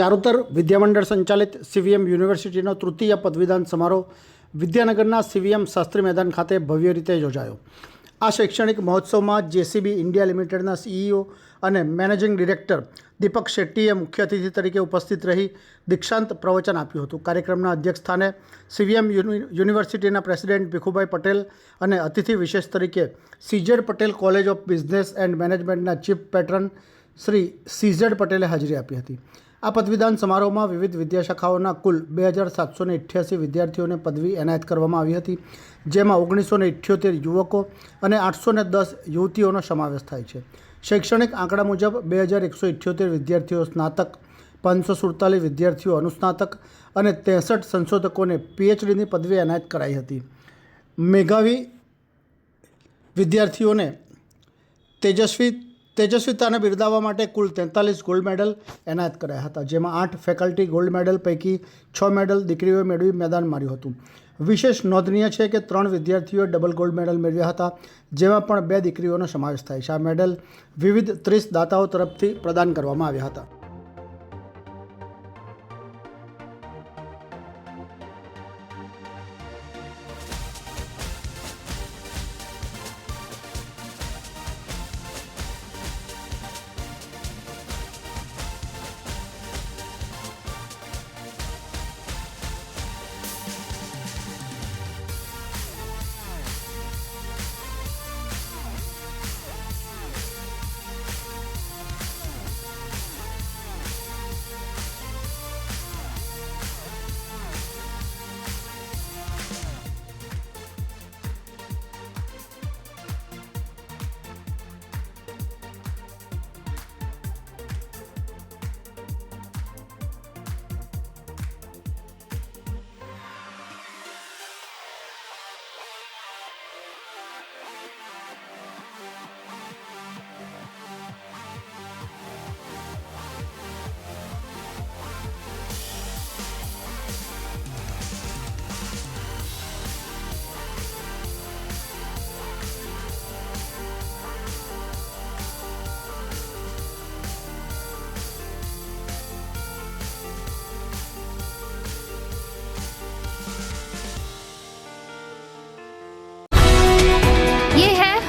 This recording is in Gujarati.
ચારુતર વિદ્યામંડળ સંચાલિત સીવીએમ યુનિવર્સિટીનો તૃતીય પદવીદાન સમારોહ વિદ્યાનગરના સીવીએમ શાસ્ત્રી મેદાન ખાતે ભવ્ય રીતે યોજાયો. આ શૈક્ષણિક મહોત્સવમાં જેસીબી ઇન્ડિયા લિમિટેડના સીઈઓ અને મેનેજિંગ ડિરેક્ટર દીપક શેટ્ટીએ મુખ્ય અતિથિ તરીકે ઉપસ્થિત રહી દીક્ષાંત પ્રવચન આપ્યું હતું. કાર્યક્રમના અધ્યક્ષસ્થાને સીવીએમ યુનિવર્સિટીના પ્રેસિડેન્ટ ભીખુભાઈ પટેલ અને અતિથિ વિશેષ તરીકે CZ Patel college of business and મેનેજમેન્ટના ચીફ પેટર્ન શ્રી સીઝેડ પટેલે હાજરી આપી હતી. આ પદવીદાન સમારોહમાં વિવિધ વિદ્યાશાખાઓના કુલ બે હજાર સાતસો ને વિદ્યાર્થીઓને પદવી એનાયત કરવામાં આવી હતી, જેમાં ઓગણીસો ને યુવકો અને આઠસો ને દસ યુવતીઓનો સમાવેશ થાય છે. શૈક્ષણિક આંકડા મુજબ બે હજાર એકસો ઇઠ્યોતેર વિદ્યાર્થીઓ સ્નાતક, પાંચસો સુડતાલીસ વિદ્યાર્થીઓ અનુસ્નાતક અને ત્રેસઠ સંશોધકોને પીએચડીની પદવી એનાયત કરાઈ હતી. મેઘાવી વિદ્યાર્થીઓને તેજસ્વી તેજસ્વીતાને બિરદાવવા માટે કુલ તેતાલીસ ગોલ્ડ મેડલ એનાયત કરાયા હતા, જેમાં આઠ ફેકલ્ટી ગોલ્ડ મેડલ પૈકી છ મેડલ દીકરીઓએ મેળવી મેદાન માર્યું હતું. વિશેષ નોંધનીય છે કે ત્રણ વિદ્યાર્થીઓએ ડબલ ગોલ્ડ મેડલ મેળવ્યા હતા, જેમાં પણ બે દીકરીઓનો સમાવેશ થાય છે. આ મેડલ વિવિધ ત્રીસ દાતાઓ તરફથી પ્રદાન કરવામાં આવ્યા હતા.